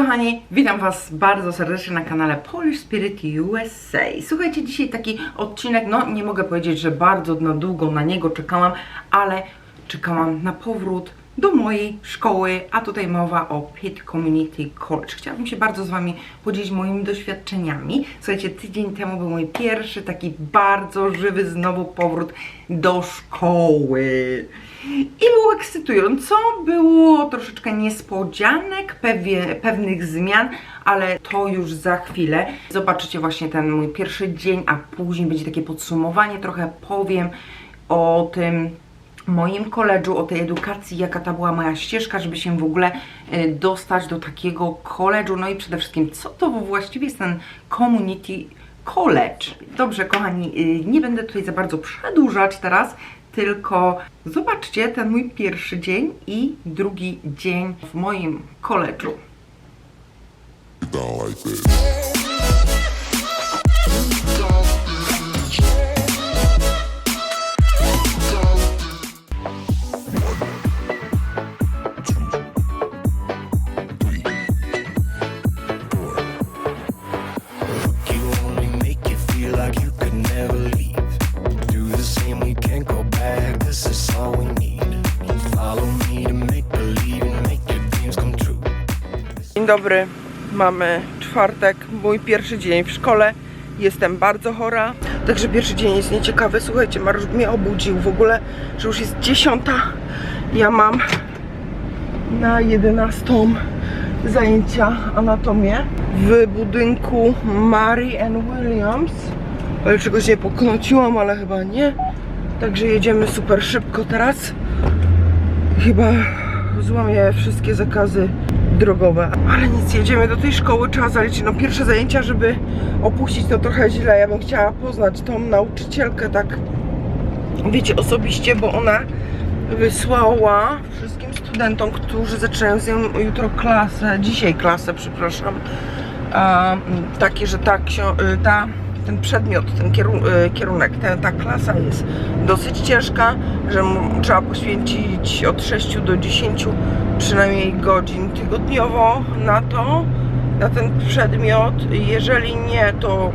kochani, witam Was bardzo serdecznie na kanale Polish Spirit USA. Słuchajcie, dzisiaj taki odcinek, no nie mogę powiedzieć, że bardzo na długo na niego czekałam, ale czekałam na powrót do mojej szkoły, a tutaj mowa o Pitt Community College. Chciałabym się bardzo z Wami podzielić moimi doświadczeniami. Słuchajcie, tydzień temu był mój pierwszy taki bardzo żywy znowu powrót do szkoły. I było ekscytująco, było troszeczkę niespodzianek, pewie, pewnych zmian, ale to już za chwilę. Zobaczycie właśnie ten mój pierwszy dzień, a później będzie takie podsumowanie, trochę powiem o tym moim koledżu, o tej edukacji, jaka ta była moja ścieżka, żeby się w ogóle e, dostać do takiego koledżu, no i przede wszystkim, co to właściwie jest ten community college. Dobrze, kochani, y, nie będę tutaj za bardzo przedłużać teraz, tylko zobaczcie ten mój pierwszy dzień i drugi dzień w moim koledżu. Dobry, mamy czwartek, mój pierwszy dzień w szkole. Jestem bardzo chora, także pierwszy dzień jest nieciekawy. Słuchajcie, Mariusz mnie obudził w ogóle, że już jest dziesiąta. Ja mam na 11 zajęcia anatomię w budynku Mary and Williams. Ale czegoś nie poknociłam, ale chyba nie. Także jedziemy super szybko teraz. Chyba złamię wszystkie zakazy drogowe. Ale nic, jedziemy do tej szkoły, trzeba zaliczyć. No pierwsze zajęcia, żeby opuścić to trochę źle. Ja bym chciała poznać tą nauczycielkę tak, wiecie, osobiście, bo ona wysłała wszystkim studentom, którzy zaczynają z nią jutro klasę, dzisiaj klasę, przepraszam, a, takie, że ta, y, ta ten przedmiot, ten y, kierunek, ta klasa jest dosyć ciężka, że trzeba poświęcić od 6 do 10 przynajmniej godzin tygodniowo na to, na ten przedmiot. Jeżeli nie, to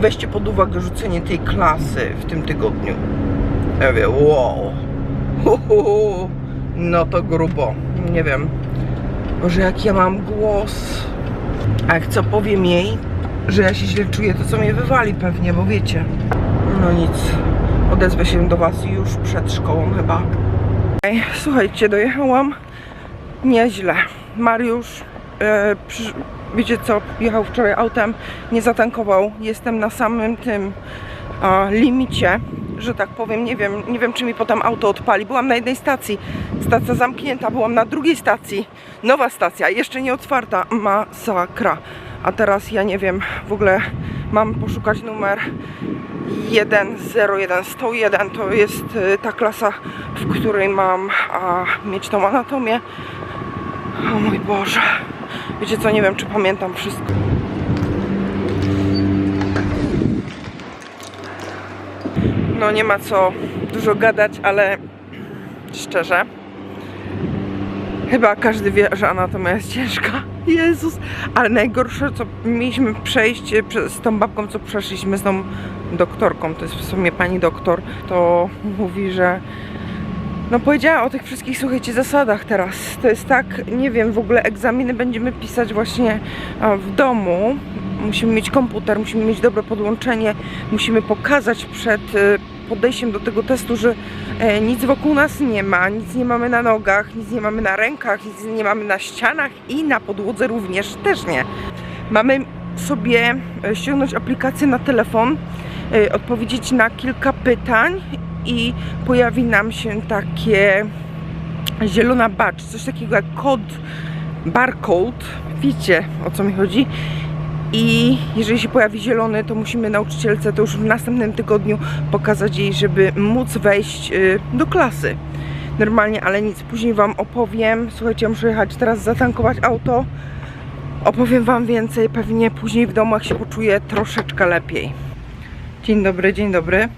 weźcie pod uwagę rzucenie tej klasy w tym tygodniu. Ja wiem, wow. Hu, hu, hu. No to grubo. Nie wiem. Boże, jak ja mam głos. A jak co powiem jej, że ja się źle czuję, to co mnie wywali pewnie, bo wiecie. No nic. Odezwę się do Was już przed szkołą chyba. Ej, Słuchajcie, dojechałam nieźle. Mariusz, e, przy, wiecie co, jechał wczoraj autem, nie zatankował. Jestem na samym tym limicie, że tak powiem, nie wiem, nie wiem czy mi potem auto odpali. Byłam na jednej stacji, stacja zamknięta, byłam na drugiej stacji, nowa stacja, jeszcze nie otwarta, masakra. A teraz ja nie wiem, w ogóle mam poszukać numer 101 101 to jest y, ta klasa, w której mam a, mieć tą anatomię. O mój Boże. Wiecie co, nie wiem czy pamiętam wszystko. No nie ma co dużo gadać, ale szczerze, chyba każdy wie, że anatomia jest ciężka. Jezus, ale najgorsze, co mieliśmy przejść e, z tą babką, co przeszliśmy z tą doktorką, to jest w sumie pani doktor, to mówi, że no powiedziała o tych wszystkich, słuchajcie, zasadach teraz. To jest tak, nie wiem, w ogóle egzaminy będziemy pisać właśnie w domu. Musimy mieć komputer, musimy mieć dobre podłączenie, musimy pokazać przed e, podejściem do tego testu, że e, nic wokół nas nie ma, nic nie mamy na nogach, nic nie mamy na rękach, nic nie mamy na ścianach i na podłodze również też nie. Mamy sobie e, ściągnąć aplikację na telefon, e, odpowiedzieć na kilka pytań i pojawi nam się takie zielona badge, coś takiego jak kod, barcode, wiecie o co mi chodzi. I jeżeli się pojawi zielony, to musimy nauczycielce to już w następnym tygodniu pokazać jej, żeby móc wejść y, do klasy. Normalnie, ale nic, później Wam opowiem. Słuchajcie, muszę jechać teraz zatankować auto. Opowiem Wam więcej, pewnie później w jak się poczuję troszeczkę lepiej. Dzień dobry, dzień dobry.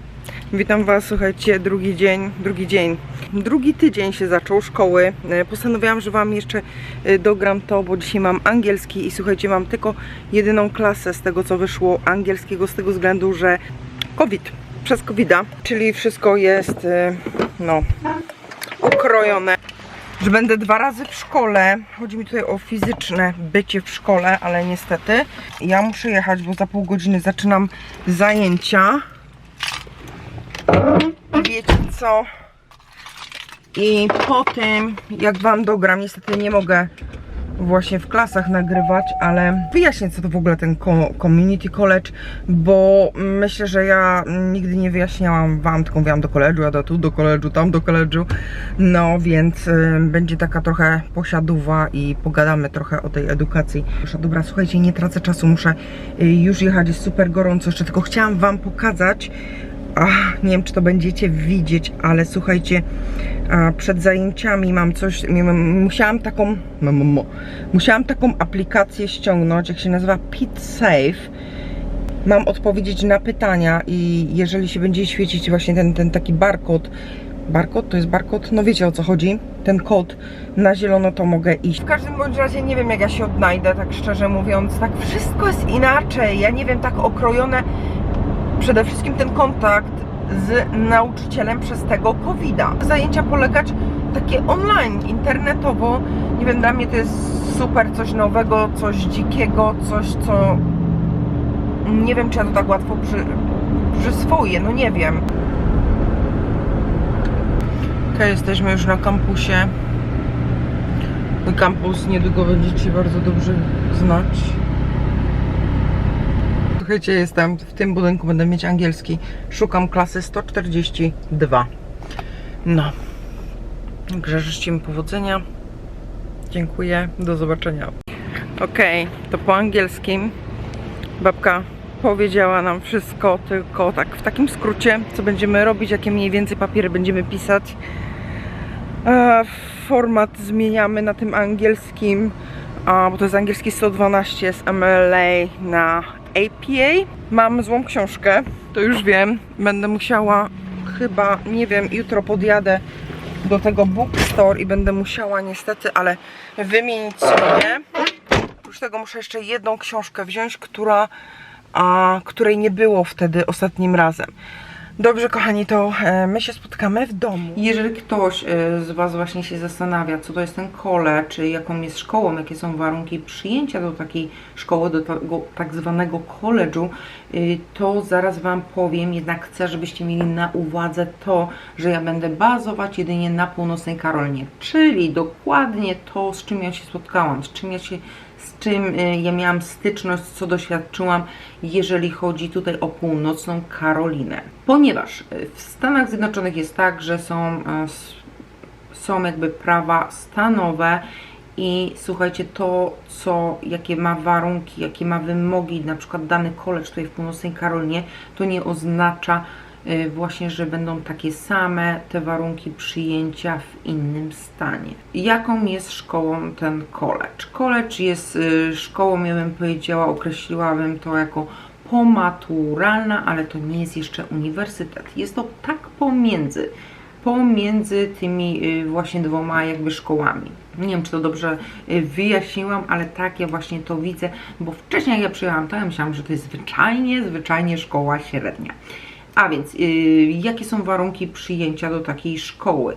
Witam Was, słuchajcie, drugi dzień, drugi dzień, drugi tydzień się zaczął szkoły. E, Postanowiłam, że Wam jeszcze e, dogram to, bo dzisiaj mam angielski i słuchajcie, mam tylko jedyną klasę z tego, co wyszło angielskiego, z tego względu, że COVID, przez covid czyli wszystko jest, e, no, ukrojone. Że będę dwa razy w szkole. Chodzi mi tutaj o fizyczne bycie w szkole, ale niestety ja muszę jechać, bo za pół godziny zaczynam zajęcia. Wiecie co? I po tym, jak Wam dogram, niestety nie mogę właśnie w klasach nagrywać, ale wyjaśnię co to w ogóle ten co- community college, bo myślę, że ja nigdy nie wyjaśniałam Wam, tylko mówiłam do koledżu, jadę tu do koledżu, tam do koledżu, no więc y, będzie taka trochę posiadówa i pogadamy trochę o tej edukacji. Dobra, słuchajcie, nie tracę czasu, muszę y, już jechać, jest super gorąco, jeszcze tylko chciałam Wam pokazać, Ach, nie wiem, czy to będziecie widzieć, ale słuchajcie, przed zajęciami mam coś, musiałam taką, musiałam taką aplikację ściągnąć, jak się nazywa Pit Safe. Mam odpowiedzieć na pytania i jeżeli się będzie świecić właśnie ten, ten taki barkod, barkod? To jest barkod, no wiecie o co chodzi, ten kod na zielono to mogę iść. W każdym bądź razie nie wiem jak ja się odnajdę, tak szczerze mówiąc, tak wszystko jest inaczej, ja nie wiem, tak okrojone przede wszystkim ten kontakt z nauczycielem przez tego COVID-a. Zajęcia polegać takie online, internetowo. Nie wiem, dla mnie to jest super coś nowego, coś dzikiego, coś co nie wiem, czy ja to tak łatwo przy, przyswoję, no nie wiem. Okej, jesteśmy już na kampusie. Mój kampus niedługo będziecie bardzo dobrze znać. Słuchajcie, jestem w tym budynku, będę mieć angielski. Szukam klasy 142. No. Także życzcie mi powodzenia. Dziękuję. Do zobaczenia. Okej, to po angielskim. Babka powiedziała nam wszystko, tylko tak w takim skrócie, co będziemy robić, jakie mniej więcej papiery będziemy pisać. E, format zmieniamy na tym angielskim, bo to jest angielski 112 z MLA na APA. Mam złą książkę, to już wiem. Będę musiała chyba, nie wiem, jutro podjadę do tego bookstore i będę musiała niestety, ale wymienić sobie. Oprócz tego muszę jeszcze jedną książkę wziąć, która, a, której nie było wtedy ostatnim razem. Dobrze, kochani, to e, my się spotkamy w domu. Jeżeli ktoś e, z Was właśnie się zastanawia, co to jest ten college, czy jaką jest szkołą, jakie są warunki przyjęcia do takiej szkoły, do tego tak zwanego college'u, y, to zaraz Wam powiem, jednak chcę, żebyście mieli na uwadze to, że ja będę bazować jedynie na północnej Karolinie, czyli dokładnie to, z czym ja się spotkałam, z czym ja się czym y, ja miałam styczność, co doświadczyłam, jeżeli chodzi tutaj o północną Karolinę. Ponieważ y, w Stanach Zjednoczonych jest tak, że są, y, są jakby prawa stanowe i słuchajcie, to co, jakie ma warunki, jakie ma wymogi, na przykład dany college tutaj w północnej Karolinie, to nie oznacza właśnie, że będą takie same te warunki przyjęcia w innym stanie. Jaką jest szkołą ten college? College jest y, szkołą, ja bym powiedziała, określiłabym to jako pomaturalna, ale to nie jest jeszcze uniwersytet. Jest to tak pomiędzy, pomiędzy tymi y, właśnie dwoma jakby szkołami. Nie wiem, czy to dobrze y, wyjaśniłam, ale tak ja właśnie to widzę, bo wcześniej jak ja przyjechałam, to ja myślałam, że to jest zwyczajnie, zwyczajnie szkoła średnia. A więc, y, jakie są warunki przyjęcia do takiej szkoły?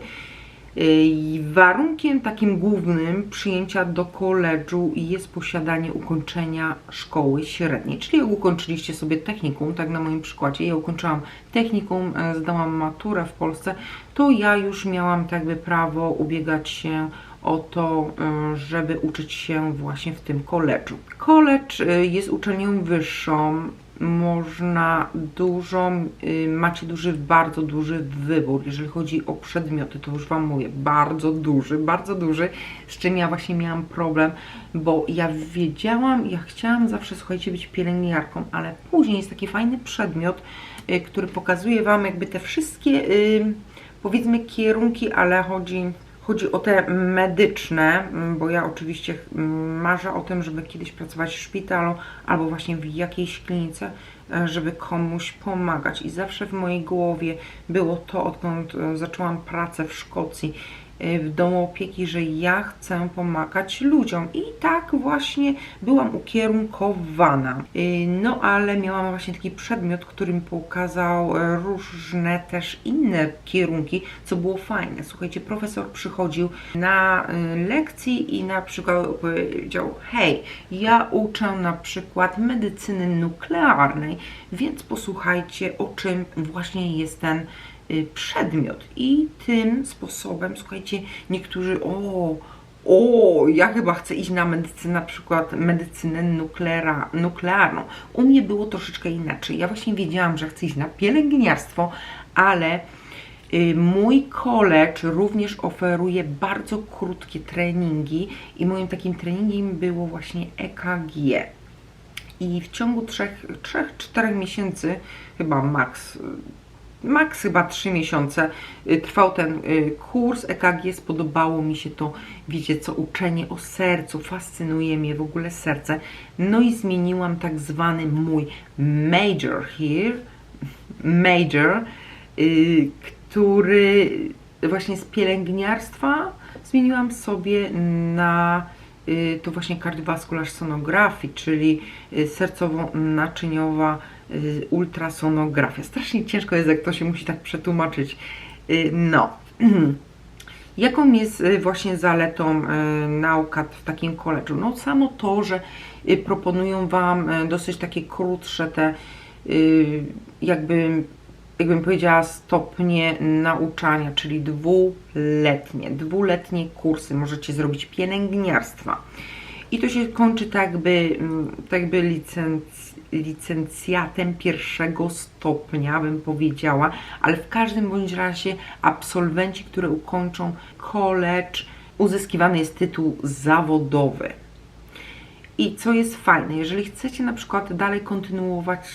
Y, Warunkiem takim głównym przyjęcia do koledżu jest posiadanie ukończenia szkoły średniej. Czyli ukończyliście sobie technikum, tak na moim przykładzie, ja ukończyłam technikum, e, zdałam maturę w Polsce, to ja już miałam tak jakby prawo ubiegać się o to, e, żeby uczyć się właśnie w tym koledżu. College e, jest uczelnią wyższą, można dużą, y, macie duży, bardzo duży wybór, jeżeli chodzi o przedmioty, to już Wam mówię, bardzo duży, bardzo duży, z czym ja właśnie miałam problem, bo ja wiedziałam, ja chciałam zawsze, słuchajcie, być pielęgniarką, ale później jest taki fajny przedmiot, y, który pokazuje Wam jakby te wszystkie, y, powiedzmy, kierunki, ale chodzi chodzi o te medyczne, mm, bo ja oczywiście mm, marzę o tym, żeby kiedyś pracować w szpitalu albo właśnie w jakiejś klinice, e, żeby komuś pomagać. I zawsze w mojej głowie było to, odkąd e, zaczęłam pracę w Szkocji, w domu opieki, że ja chcę pomagać ludziom. I tak właśnie byłam ukierunkowana. Y, No ale miałam właśnie taki przedmiot, który mi pokazał e, różne też inne kierunki, co było fajne. Słuchajcie, profesor przychodził na y, lekcji i na przykład powiedział: Hej, ja uczę na przykład medycyny nuklearnej, więc posłuchajcie, o czym właśnie jest ten y, przedmiot. I tym sposobem, słuchajcie, niektórzy, o, o, ja chyba chcę iść na medycynę, na przykład medycynę nuklera, nuklearną. U mnie było troszeczkę inaczej. Ja właśnie wiedziałam, że chcę iść na pielęgniarstwo, ale y, mój college również oferuje bardzo krótkie treningi i moim takim treningiem było właśnie EKG. I w ciągu 3-4 miesięcy, chyba maks, maks chyba 3 miesiące y, trwał ten y, kurs EKG. Spodobało mi się to, wiecie co, uczenie o sercu, fascynuje mnie w ogóle serce. No i zmieniłam tak zwany mój major here, major, y, który właśnie z pielęgniarstwa zmieniłam sobie na to właśnie cardiovascular sonography, czyli sercowo-naczyniowa ultrasonografia. Strasznie ciężko jest, jak to się musi tak przetłumaczyć. Y, No. Jaką jest y, właśnie zaletą y, nauka w takim college'u? No samo to, że y, proponują Wam y, dosyć takie krótsze te y, jakby jakbym powiedziała, stopnie nauczania, czyli dwuletnie. Dwuletnie kursy możecie zrobić pielęgniarstwa. I to się kończy tak jakby, mm, tak jakby licenc, licencjatem pierwszego stopnia, bym powiedziała, ale w każdym bądź razie absolwenci, które ukończą college, uzyskiwany jest tytuł zawodowy. I co jest fajne, jeżeli chcecie na przykład dalej kontynuować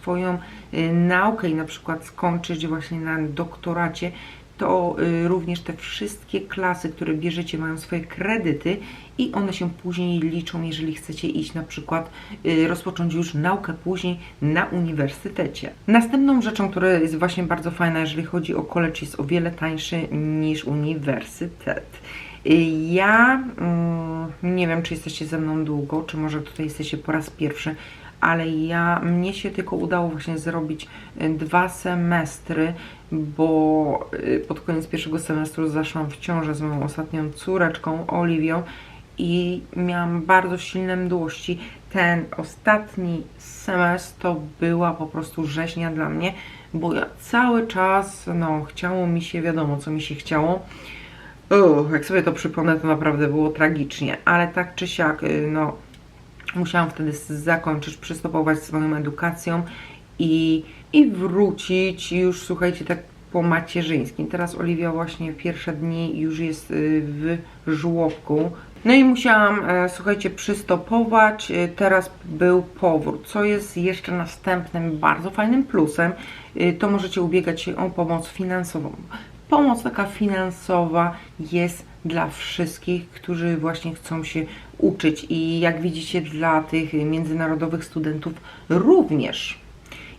swoją y, naukę i na przykład skończyć właśnie na doktoracie, to y, również te wszystkie klasy, które bierzecie, mają swoje kredyty i one się później liczą, jeżeli chcecie iść na przykład, y, rozpocząć już naukę później na uniwersytecie. Następną rzeczą, która jest właśnie bardzo fajna, jeżeli chodzi o college, jest o wiele tańszy niż uniwersytet. Y, Ja mm, nie wiem, czy jesteście ze mną długo, czy może tutaj jesteście po raz pierwszy, ale ja, mnie się tylko udało właśnie zrobić y, dwa semestry, bo y, pod koniec pierwszego semestru zaszłam w ciążę z moją ostatnią córeczką, Oliwią i miałam bardzo silne mdłości. Ten ostatni semestr to była po prostu rzeźnia dla mnie, bo ja cały czas, no, chciało mi się, wiadomo co mi się chciało, Uff, jak sobie to przypomnę, to naprawdę było tragicznie, ale tak czy siak, y, no, musiałam wtedy zakończyć, przystopować swoją edukacją i, i wrócić już, słuchajcie, tak po macierzyńskim. Teraz Oliwia właśnie pierwsze dni już jest y, w żłobku. No i musiałam, e, słuchajcie, przystopować. E, Teraz był powrót, co jest jeszcze następnym bardzo fajnym plusem. E, To możecie ubiegać się o pomoc finansową. Pomoc taka finansowa jest dla wszystkich, którzy właśnie chcą się uczyć i jak widzicie dla tych międzynarodowych studentów również.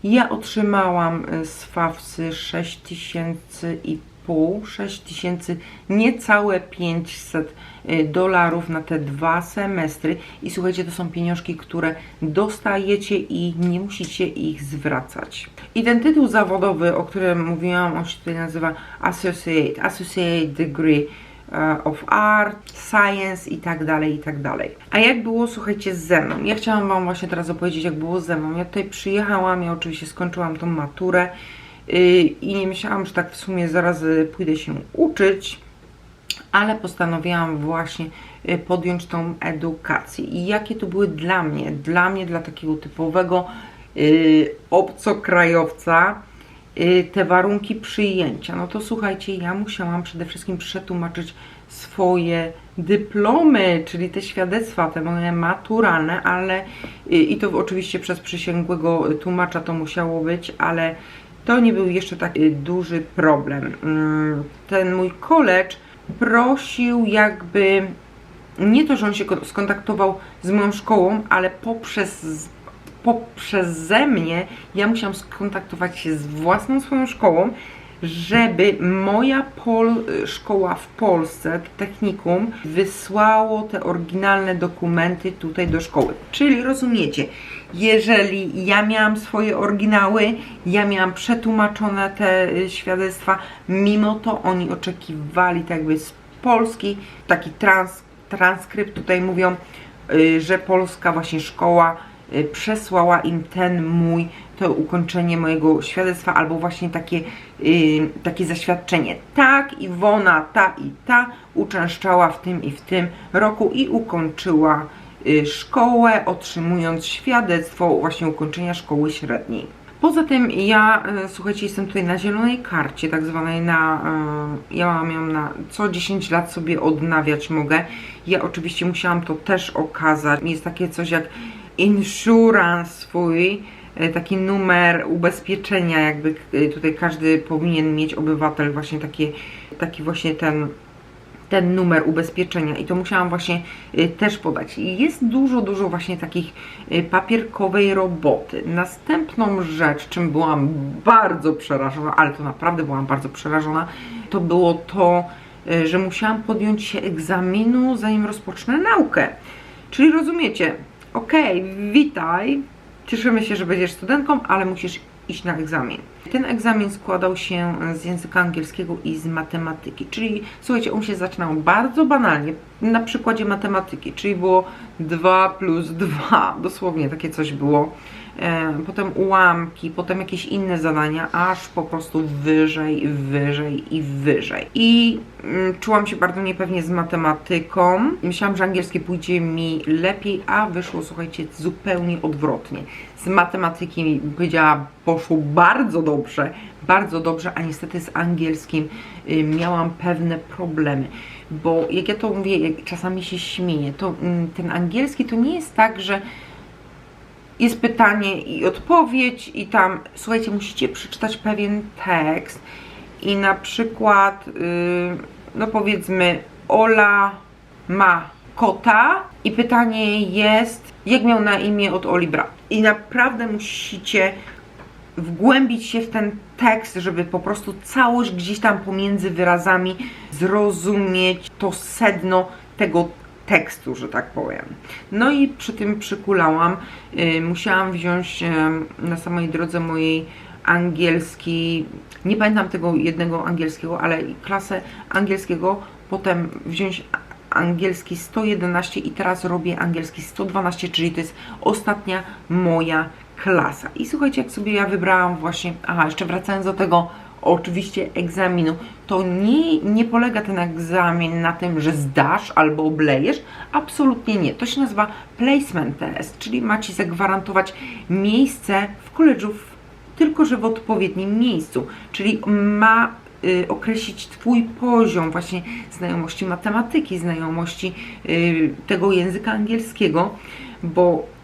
Ja otrzymałam y, z FAWSY 6 tysięcy i pół, 6 tysięcy, niecałe 500 y, dolarów na te dwa semestry i słuchajcie, to są pieniążki, które dostajecie i nie musicie ich zwracać. I ten tytuł zawodowy, o którym mówiłam, on się tutaj nazywa Associate, Associate Degree e, of Art, Science i tak dalej, i tak dalej. A jak było, słuchajcie, ze mną? Ja chciałam Wam właśnie teraz opowiedzieć, jak było ze mną. Ja tutaj przyjechałam, ja oczywiście skończyłam tą maturę i nie myślałam, że tak w sumie zaraz y, pójdę się uczyć, ale postanowiłam właśnie y, podjąć tą edukację. I jakie to były dla mnie, dla mnie, dla takiego typowego obcokrajowca, y, te warunki przyjęcia. No to słuchajcie, ja musiałam przede wszystkim przetłumaczyć swoje dyplomy, czyli te świadectwa, te moje maturalne, ale y, i to oczywiście przez przysięgłego tłumacza to musiało być, ale to nie był jeszcze tak y, duży problem. Mm, Ten mój college prosił jakby nie to, że on się ko- skontaktował z moją szkołą, ale poprzez poprzeze mnie ja musiałam skontaktować się z własną swoją szkołą, żeby moja pol, szkoła w Polsce, technikum, wysłało te oryginalne dokumenty tutaj do szkoły. Czyli rozumiecie, jeżeli ja miałam swoje oryginały, ja miałam przetłumaczone te y, świadectwa, mimo to oni oczekiwali tak jakby z Polski taki trans, transkrypt, tutaj mówią, y, że polska właśnie szkoła y, przesłała im ten mój, to ukończenie mojego świadectwa, albo właśnie takie, takie zaświadczenie. Tak, Iwona, ta i ta uczęszczała w tym i w tym roku i ukończyła szkołę, otrzymując świadectwo właśnie ukończenia szkoły średniej. Poza tym ja, e, słuchajcie, jestem tutaj na zielonej karcie, tak zwanej na, e, ja mam ją na co 10 lat sobie odnawiać mogę. Ja oczywiście musiałam to też okazać. Jest takie coś jak insurance swój, taki numer ubezpieczenia, jakby tutaj każdy powinien mieć obywatel właśnie takie, taki właśnie ten ten numer ubezpieczenia i to musiałam właśnie y, też podać. Jest dużo, dużo właśnie takich y, papierkowej roboty. Następną rzecz, czym byłam bardzo przerażona, ale to naprawdę byłam bardzo przerażona, to było to, y, że musiałam podjąć się egzaminu, zanim rozpocznę naukę. Czyli rozumiecie, okej, witaj, cieszymy się, że będziesz studentką, ale musisz iść na egzamin. Ten egzamin składał się z języka angielskiego i z matematyki, czyli słuchajcie, on się zaczynał bardzo banalnie, na przykładzie matematyki, czyli było 2 plus 2, dosłownie takie coś było. Potem ułamki, potem jakieś inne zadania, aż po prostu wyżej, wyżej i wyżej. I mm, czułam się bardzo niepewnie z matematyką. Myślałam, że angielski pójdzie mi lepiej, a wyszło, słuchajcie, zupełnie odwrotnie. Z matematyki powiedziała, poszło bardzo dobrze, bardzo dobrze, a niestety z angielskim y, miałam pewne problemy. Bo jak ja to mówię, czasami się śmieję, to mm, ten angielski to nie jest tak, że jest pytanie i odpowiedź i tam, słuchajcie, musicie przeczytać pewien tekst i na przykład, yy, no powiedzmy, Ola ma kota i pytanie jest, jak miał na imię od Oli brat. I naprawdę musicie wgłębić się w ten tekst, żeby po prostu całość gdzieś tam pomiędzy wyrazami zrozumieć to sedno tego tekstu, że tak powiem. No i przy tym przykulałam. Y, musiałam wziąć y, na samej drodze mojej angielski, nie pamiętam tego jednego angielskiego, ale klasę angielskiego, potem wziąć angielski 111 i teraz robię angielski 112, czyli to jest ostatnia moja klasa. I słuchajcie, jak sobie ja wybrałam właśnie, aha, jeszcze wracając do tego oczywiście egzaminu, to nie, nie polega ten egzamin na tym, że zdasz albo oblejesz, absolutnie nie. To się nazywa placement test, czyli ma Ci zagwarantować miejsce w koledżu, tylko że w odpowiednim miejscu, czyli ma y, określić Twój poziom właśnie znajomości matematyki, znajomości y, tego języka angielskiego, bo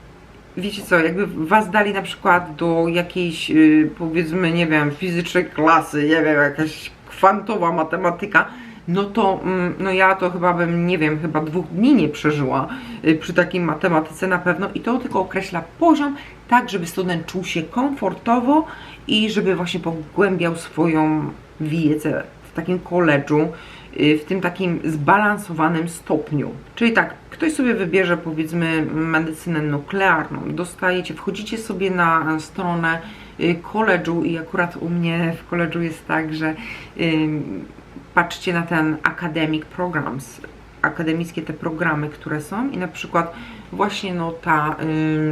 wiecie co, jakby was dali na przykład do jakiejś, y, powiedzmy, nie wiem, fizycznej klasy, nie wiem, jakaś kwantowa matematyka, no to, mm, no ja to chyba bym, nie wiem, chyba dwóch dni nie przeżyła y, przy takiej matematyce na pewno i to tylko określa poziom, tak żeby student czuł się komfortowo i żeby właśnie pogłębiał swoją wiedzę w takim koledżu, w tym takim zbalansowanym stopniu. Czyli tak, ktoś sobie wybierze powiedzmy medycynę nuklearną, dostajecie, wchodzicie sobie na stronę y, koledżu i akurat u mnie w koledżu jest tak, że ym, patrzcie na ten academic programs, akademickie te programy, które są i na przykład właśnie no ta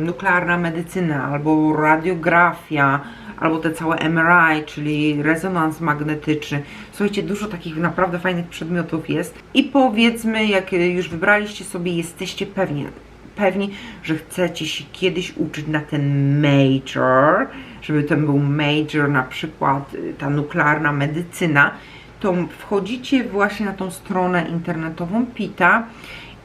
nuklearna medycyna albo radiografia, albo te całe MRI, czyli rezonans magnetyczny. Słuchajcie, dużo takich naprawdę fajnych przedmiotów jest. I powiedzmy, jak już wybraliście sobie, jesteście pewni, pewni, że chcecie się kiedyś uczyć na ten major, żeby ten był major, na przykład y, ta nuklearna medycyna, to wchodzicie właśnie na tą stronę internetową PITA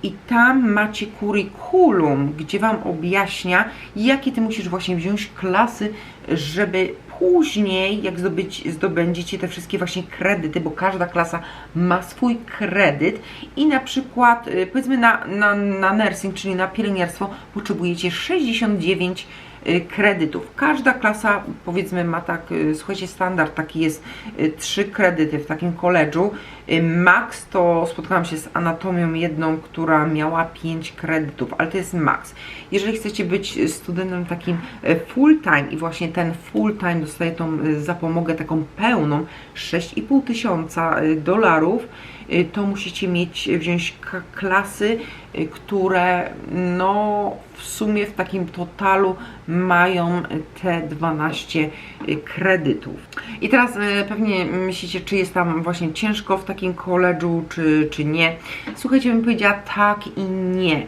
i tam macie curriculum, gdzie Wam objaśnia, jakie Ty musisz właśnie wziąć klasy, żeby później, jak zdobyć, zdobędziecie te wszystkie właśnie kredyty, bo każda klasa ma swój kredyt i na przykład, y, powiedzmy na, na, na nursing, czyli na pielęgniarstwo, potrzebujecie 69 y, kredytów. Każda klasa, powiedzmy, ma tak, y, słuchajcie, standard taki jest, y, trzy kredyty w takim koledżu. Y, Max to spotkałam się z anatomią jedną, która miała 5 kredytów, ale to jest max. Jeżeli chcecie być studentem takim y, full time i właśnie ten full time dostaje tą y, zapomogę taką pełną 6,5 tysiąca y, dolarów, y, to musicie mieć, wziąć klasy, y, które no w sumie w takim totalu mają te 12 y, kredytów. I teraz y, pewnie myślicie, czy jest tam właśnie ciężko w takim koledżu, czy, czy nie. Słuchajcie, bym powiedziała tak i nie.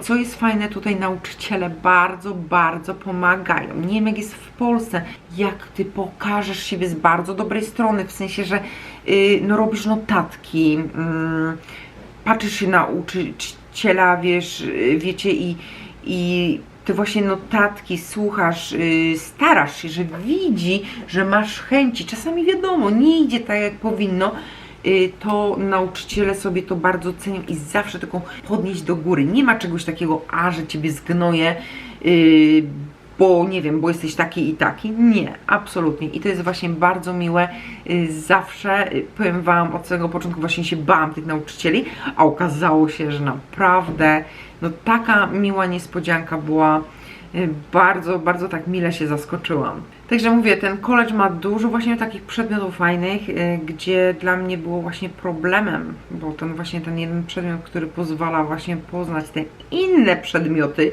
Co jest fajne, tutaj nauczyciele bardzo, bardzo pomagają. Nie wiem jak jest w Polsce, jak ty pokażesz siebie z bardzo dobrej strony, w sensie, że y, no robisz notatki, mm, patrzysz się na nauczyciela, wiesz, wiecie i, i te właśnie notatki słuchasz, y, starasz się, że widzi, że masz chęci. Czasami wiadomo, nie idzie tak jak powinno, y, to nauczyciele sobie to bardzo cenią i zawsze taką podnieść do góry. Nie ma czegoś takiego, a że ciebie zgnoję, y, bo nie wiem, bo jesteś taki i taki. Nie, absolutnie. I to jest właśnie bardzo miłe. Y, Zawsze, y, powiem Wam, od samego początku właśnie się bałam tych nauczycieli, a okazało się, że naprawdę no taka miła niespodzianka była. Y, Bardzo, bardzo tak mile się zaskoczyłam. Także mówię, ten college ma dużo właśnie takich przedmiotów fajnych, gdzie dla mnie było właśnie problemem, bo ten właśnie ten jeden przedmiot, który pozwala właśnie poznać te inne przedmioty,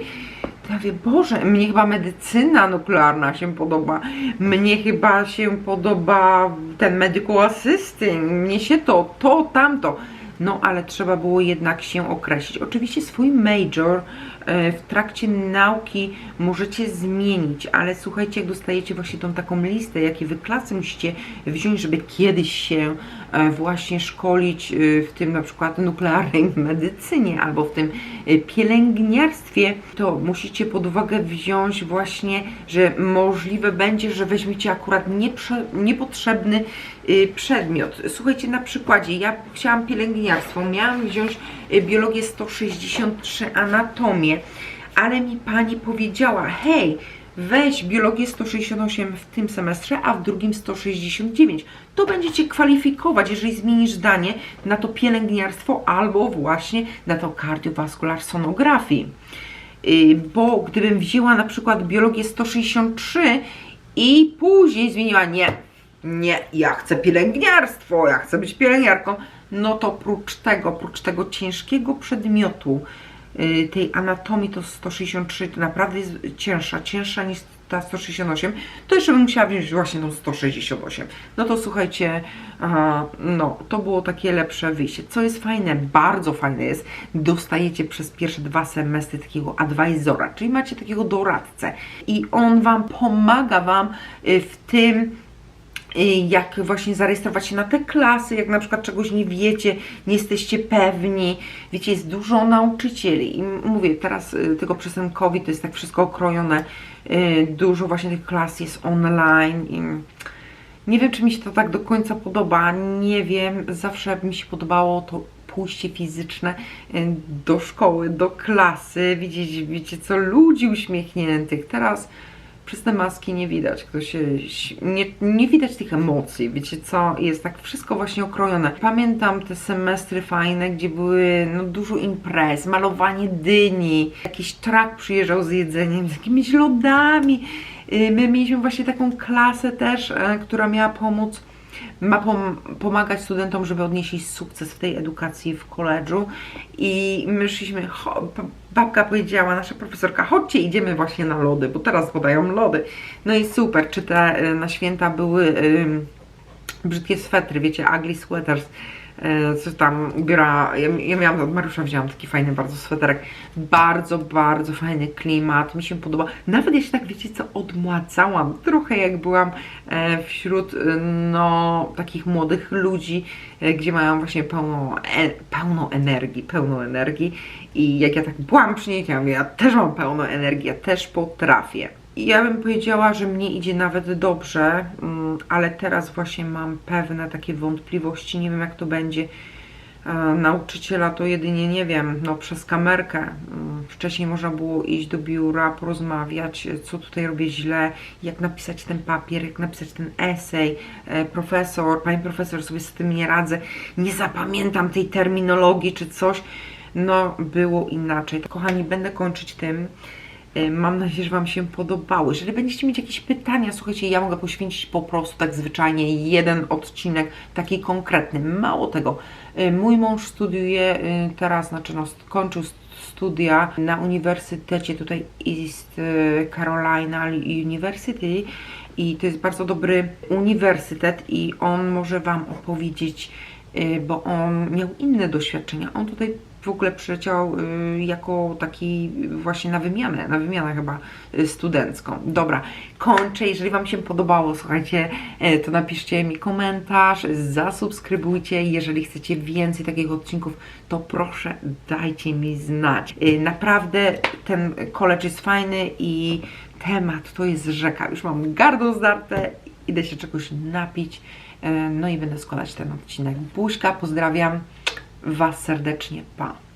ja mówię, Boże, mnie chyba medycyna nuklearna się podoba, mnie chyba się podoba ten medical assisting, mnie się to, to, tamto. No, ale trzeba było jednak się określić. Oczywiście swój major e, w trakcie nauki możecie zmienić, ale słuchajcie, jak dostajecie właśnie tą taką listę, jakie wy klasy musicie wziąć, żeby kiedyś się właśnie szkolić e, w tym na przykład nuklearnej medycynie albo w tym e, pielęgniarstwie, to musicie pod uwagę wziąć właśnie, że możliwe będzie, że weźmiecie akurat nieprze, niepotrzebny przedmiot. Słuchajcie, na przykładzie, ja chciałam pielęgniarstwo, miałam wziąć biologię 163, anatomię, ale mi pani powiedziała, hej, weź biologię 168 w tym semestrze, a w drugim 169. To będziecie kwalifikować, jeżeli zmienisz zdanie na to pielęgniarstwo albo właśnie na to cardiovascular sonografii. Y, Bo gdybym wzięła na przykład biologię 163 i później zmieniła nie, nie, ja chcę pielęgniarstwo, ja chcę być pielęgniarką, no to oprócz tego, oprócz tego ciężkiego przedmiotu, tej anatomii to 163 to naprawdę jest cięższa, cięższa niż ta 168, to jeszcze bym musiała wziąć właśnie tą 168. No to słuchajcie, no to było takie lepsze wyjście. Co jest fajne, bardzo fajne jest, dostajecie przez pierwsze dwa semestry takiego advisora, czyli macie takiego doradcę i on Wam pomaga Wam y, w tym, y, jak właśnie zarejestrować się na te klasy, jak na przykład czegoś nie wiecie, nie jesteście pewni. Wiecie, jest dużo nauczycieli i mówię, teraz y, tylko przez to jest tak wszystko okrojone. y, Dużo właśnie tych klas jest online nie wiem, czy mi się to tak do końca podoba. Nie wiem, zawsze mi się podobało to pójście fizyczne y, do szkoły, do klasy, widzieć, wiecie co, ludzi uśmiechniętych. Teraz przez te maski nie widać, kto się, nie, nie widać tych emocji, wiecie co, jest tak wszystko właśnie okrojone. Pamiętam te semestry fajne, gdzie były no, dużo imprez, malowanie dyni, jakiś trak przyjeżdżał z jedzeniem, z jakimiś lodami. Y, My mieliśmy właśnie taką klasę też, e, która miała pomóc ma pom- pomagać studentom, żeby odnieśli sukces w tej edukacji w koledżu i my szliśmy, babka powiedziała, nasza profesorka, chodźcie, idziemy właśnie na lody, bo teraz podają lody. No i super, czy te y, na święta były brzydkie swetry, wiecie, ugly sweaters, e, co tam ubiera, ja, ja miałam od Mariusza wziąłam taki fajny bardzo sweterek, bardzo, bardzo fajny klimat, mi się podoba, nawet ja się tak, wiecie co, odmładzałam, trochę jak byłam e, wśród, e, no, takich młodych ludzi, gdzie mają właśnie pełną, e, pełną energii, pełną energii. I jak ja tak byłam przy niej, ja mówię, ja też mam pełną energię, ja też potrafię. Ja bym powiedziała, że mnie idzie nawet dobrze, mm, ale teraz właśnie mam pewne takie wątpliwości. Nie wiem, jak to będzie. E, Nauczyciela to jedynie nie wiem, no przez kamerkę. Mm, Wcześniej można było iść do biura, porozmawiać, co tutaj robię źle, jak napisać ten papier, jak napisać ten esej. E, Profesor, pani profesor, sobie z tym nie radzę, nie zapamiętam tej terminologii czy coś. No, było inaczej. Kochani, będę kończyć tym. E, Mam nadzieję, że Wam się podobało. Jeżeli będziecie mieć jakieś pytania, słuchajcie, ja mogę poświęcić po prostu tak zwyczajnie jeden odcinek, taki konkretny. Mało tego, e, mój mąż studiuje e, teraz, znaczy no, skończył st- studia na uniwersytecie tutaj East Carolina University i to jest bardzo dobry uniwersytet i on może Wam opowiedzieć, bo on miał inne doświadczenia. On tutaj w ogóle przyleciał y, jako taki właśnie na wymianę, na wymianę chyba y, studencką. Dobra, kończę. Jeżeli Wam się podobało, słuchajcie, y, to napiszcie mi komentarz, zasubskrybujcie. Jeżeli chcecie więcej takich odcinków, to proszę dajcie mi znać. Y, Naprawdę ten college jest fajny i temat to jest rzeka. Już mam gardło zdarte, idę się czegoś napić, y, no i będę składać ten odcinek. Buźka, pozdrawiam Was serdecznie, pa!